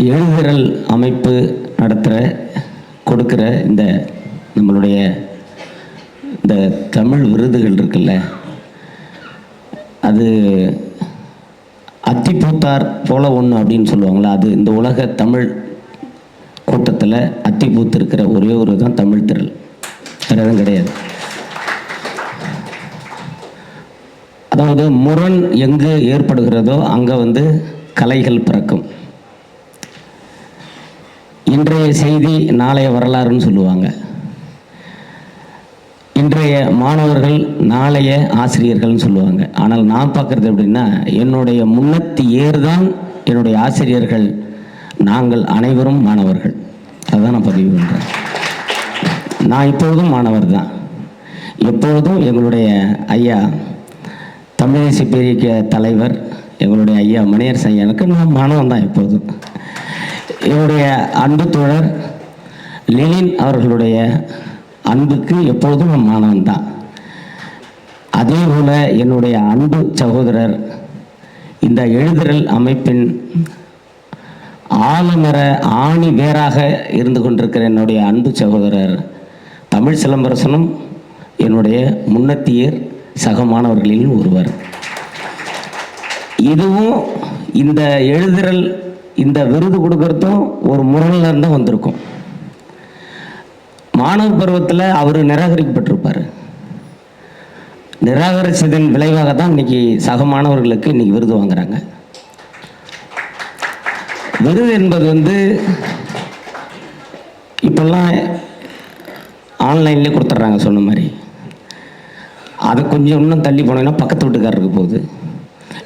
எழுதுறல் அமைப்பு நடத்துகிற கொடுக்குற இந்த நம்மளுடைய இந்த தமிழ் விருதுகள் இருக்குல்ல அது அத்திப்பூத்தார் போல ஒன்று அப்படின்னு சொல்லுவாங்களா அது இந்த உலக தமிழ் கூட்டத்தில் அத்தி பூத்திருக்கிற ஒரே ஒரு தான் தமிழ் திரள். வேறு எதுவும் கிடையாது. அதாவது முரண் எங்கு ஏற்படுகிறதோ அங்கே வந்து கலைகள் பிறக்கும். இன்றைய செய்தி நாளைய வரலாறுன்னு சொல்லுவாங்க. இன்றைய மாணவர்கள் நாளைய ஆசிரியர்கள்னு சொல்லுவாங்க. ஆனால் நான் பார்க்குறது எப்படின்னா என்னுடைய முன்னத்தி ஏர் தான் என்னுடைய ஆசிரியர்கள். நாங்கள் அனைவரும் மாணவர்கள். அதுதான் நான் பதிவு பண்ணுறேன் நான் இப்பொழுதும் மாணவர் தான் எப்பொழுதும் எங்களுடைய ஐயா தமிழிசை பெரிய தலைவர் எங்களுடைய ஐயா மணியரசன் ஐயானுக்கு நான் மாணவன் தான் எப்பொழுதும். என்னுடைய அன்பு தோழர் லெனின் அவர்களுடைய அன்புக்கு எப்பொழுதும் நான் மாணவன் தான். அதே போல என்னுடைய அன்பு சகோதரர் இந்த எழுதுறல் அமைப்பின் ஆலமர ஆணி வேராக இருந்து கொண்டிருக்கிற என்னுடைய அன்பு சகோதரர் தமிழ் சிலம்பரசனும் என்னுடைய முன்னத்தியர் சக மாணவர்களில் ஒருவர். இதுவும் இந்த எழுதுறல் இந்த விருது கொடுக்கறதும் ஒரு முரணில் தான் வந்திருக்கும். மாணவ பருவத்தில் அவர் நிராகரிக்கப்பட்டிருப்பார். நிராகரிச்சதன் விளைவாக தான் இன்னைக்கு சக மாணவர்களுக்கு இன்னைக்கு விருது வாங்குறாங்க. விருது என்பது வந்து இப்போல்லாம் ஆன்லைன்லேயே கொடுத்துட்றாங்க சொன்ன மாதிரி. அதை கொஞ்சம் இன்னும் தள்ளி போனோம்னா பக்கத்து வீட்டுக்காரருக்கு போகுது.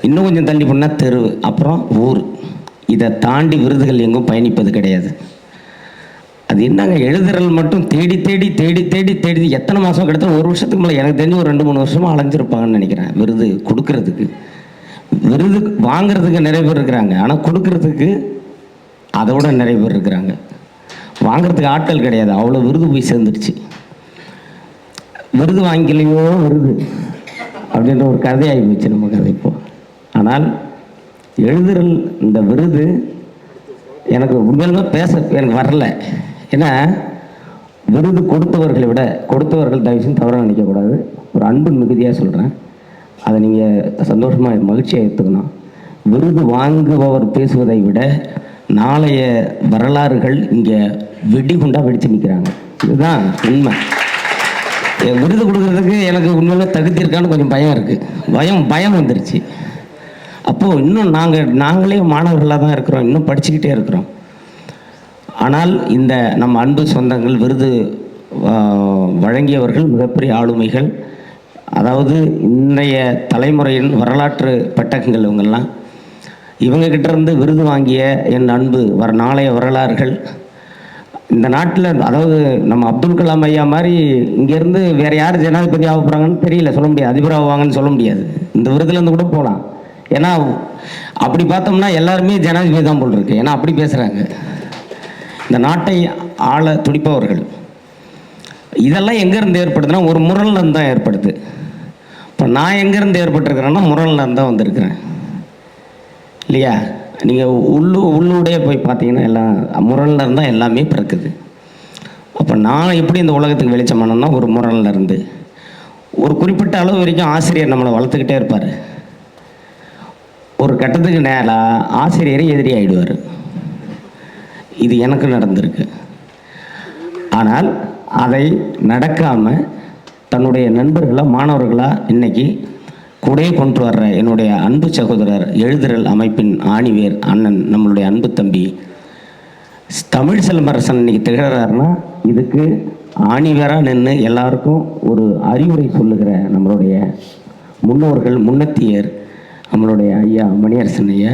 இன்னும் கொஞ்சம் தள்ளி போனால் தெரு அப்புறம் ஊர். இதை தாண்டி விருதுகள் எங்கும் பயணிப்பது கிடையாது. அது என்னங்க? எழுதுறல் மட்டும் தேடி தேடி தேடி தேடி தேடி எத்தனை மாதம் கிடத்தா ஒரு வருஷத்துக்கு மேலே எனக்கு தெரிஞ்சு ஒரு ரெண்டு மூணு வருஷமாக அலைஞ்சிருப்பாங்கன்னு நினைக்கிறேன் விருது கொடுக்கறதுக்கு. விருது வாங்குறதுக்கு நிறைய பேர் இருக்கிறாங்க. ஆனால் கொடுக்கறதுக்கு அதை விட நிறைய பேர் இருக்கிறாங்க. வாங்குறதுக்கு ஆட்கள் கிடையாது. அவ்வளோ விருது போய் சேர்ந்துருச்சு விருது வாங்கிக்கலையோ விருது அப்படின்ற ஒரு கதையாகி போச்சு நம்ம கதை இப்போ. ஆனால் எழுதுறல் இந்த விருது எனக்கு உண்மையிலுமே பேச எனக்கு வரல. ஏன்னா விருது கொடுத்தவர்களை விட கொடுத்தவர்கள் தயவுசெய்து தவறாக நினைக்கக்கூடாது ஒரு அன்பு மிகுதியாக சொல்கிறேன் அதை நீங்கள் சந்தோஷமாக மகிழ்ச்சியாக எடுத்துக்கணும் விருது வாங்குபவர் பேசுவதை விட நாளைய வரலாறுகள் இங்கே வெடிகுண்டாக வெடித்து நிற்கிறாங்க. இதுதான் உண்மை. என் விருது கொடுக்கறதுக்கு எனக்கு உண்மையில தகுதி இருக்கான்னு கொஞ்சம் பயம் இருக்குது பயம் பயம் வந்துருச்சு. அப்போது இன்னும் நாங்கள் நாங்களே மாணவர்களாக தான் இருக்கிறோம் இன்னும் படிச்சுக்கிட்டே இருக்கிறோம். ஆனால் இந்த நம்ம அன்பு சொந்தங்கள் விருது வழங்கியவர்கள் மிகப்பெரிய ஆளுமைகள். அதாவது இன்றைய தலைமுறையின் வரலாற்று பெட்டகங்கள் இவங்கெல்லாம். இவங்ககிட்ட இருந்து விருது வாங்கிய என் அன்பு வர நாளைய வரலாறுகள். இந்த நாட்டில் அதாவது நம்ம அப்துல் கலாம் ஐயா மாதிரி இங்கேருந்து வேறு யார் ஜனாதிபதி ஆக போகிறாங்கன்னு தெரியல சொல்ல முடியாது. அதிபர் ஆவாங்கன்னு சொல்ல முடியாது. இந்த விருதுலேருந்து கூட போகலாம். ஏன்னா அப்படி பார்த்தோம்னா எல்லாருமே ஜனாதிபதி தான் போல் இருக்கு. ஏன்னா அப்படி பேசுகிறாங்க இந்த நாட்டை ஆள துடிப்பவர்கள். இதெல்லாம் எங்கேருந்து ஏற்படுதுன்னா ஒரு முரல்ல தான் ஏற்படுது. இப்போ நான் எங்கேருந்து ஏற்பட்டிருக்கிறேன்னா முரல்ல இருந்து தான் வந்திருக்கிறேன். இல்லையா? நீங்கள் உள்ளு உள்ளூடே போய் பார்த்தீங்கன்னா எல்லாம் முரல்ல இருந்தால் எல்லாமே பிறக்குது. அப்போ நான் எப்படி இந்த உலகத்துக்கு வெளிச்சம் பண்ணேன்னா ஒரு முரல்ல இருந்து. ஒரு குறிப்பிட்ட அளவு வரைக்கும் ஆசிரியர் நம்மளை வளர்த்துக்கிட்டே இருப்பார். ஒரு கட்டத்துக்கு நேராக ஆசிரியரை எதிரி ஆயிடுவார். இது எனக்கு நடந்திருக்கு. ஆனால் அதை நடக்காமல் தன்னுடைய நண்பர்களாக மாணவர்களாக இன்னைக்கு கூடயே கொண்டு வர்ற என்னுடைய அன்பு சகோதரர் எழுதுறல் அமைப்பின் ஆணிவேர் அண்ணன் நம்மளுடைய அன்பு தம்பி தமிழ் செல்வரசன் இன்னைக்கு திகழறாருன்னா இதுக்கு ஆணிவேராக நின்று எல்லாருக்கும் ஒரு அறிவுரை சொல்லுகிற நம்மளுடைய முன்னோர்கள் முன்னத்தியர் நம்மளுடைய ஐயா மணியரசன் ஐயா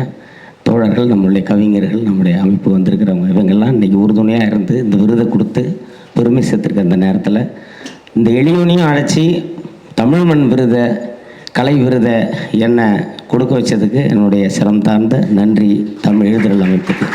தோழர்கள் நம்மளுடைய கவிஞர்கள் நம்முடைய அமைப்பு வந்திருக்கிறவங்க இவங்கெல்லாம் இன்றைக்கி உறுதுணையாக இருந்து இந்த விருதை கொடுத்து பெருமை சேர்த்துருக்க அந்த நேரத்தில் இந்த எளியோனையும் அழைச்சி தமிழ் மண் விருதை கலை விருதை என்னை கொடுக்க வச்சதுக்கு என்னுடைய சிரம் தாழ்ந்த நன்றி தமிழ் எழுதுறல் அமைப்புக்கு.